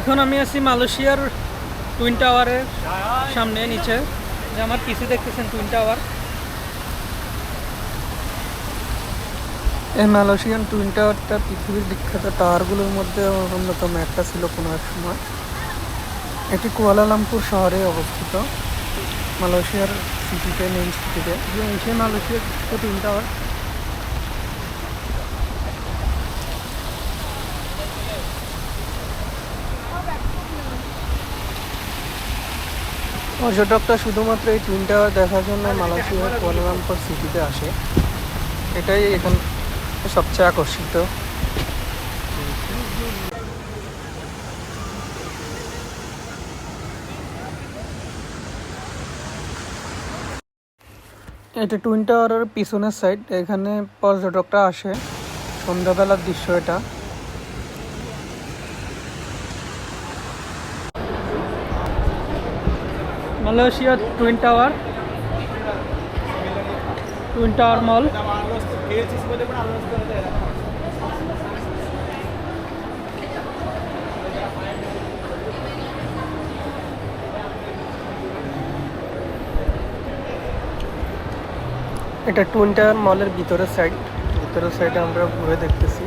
এখন আমি আছি মালয়েশিয়ার টুইন টাওয়ারের সামনে নিচে। যে আমার পিছু দেখতেছেন টুইন টাওয়ার। এই মালয়েশিয়ান টুইন টাওয়ারটা পৃথিবীর বিখ্যাত টাওয়ারগুলোর মধ্যে অন্যতম একটা ছিল কোনো এক সময়। এটি কুয়ালালামপুর শহরে অবস্থিত মালয়েশিয়ার সিটিতে মেইন সিটিতে সেই মালয়েশিয়ার টুইন টাওয়ার। পর্যটকরা শুধুমাত্র এই টুইন টাওয়ার দেখার জন্য মালয়েশিয়ার কুয়ালালামপুর সিটিতে আসে। এটাই এখান সবচেয়ে আকর্ষিত। এটা টুইন টাওয়ারের পিছনের সাইড এখানে পর্যটকরা আসে। সন্ধ্যাবেলার দৃশ্য এটা। Malaysia twin tower. Twin tower mall. এটা টুইন টাওয়ার মলের ভিতরের সাইড ভিতরের সাইডে আমরা ঘুরে দেখতেছি।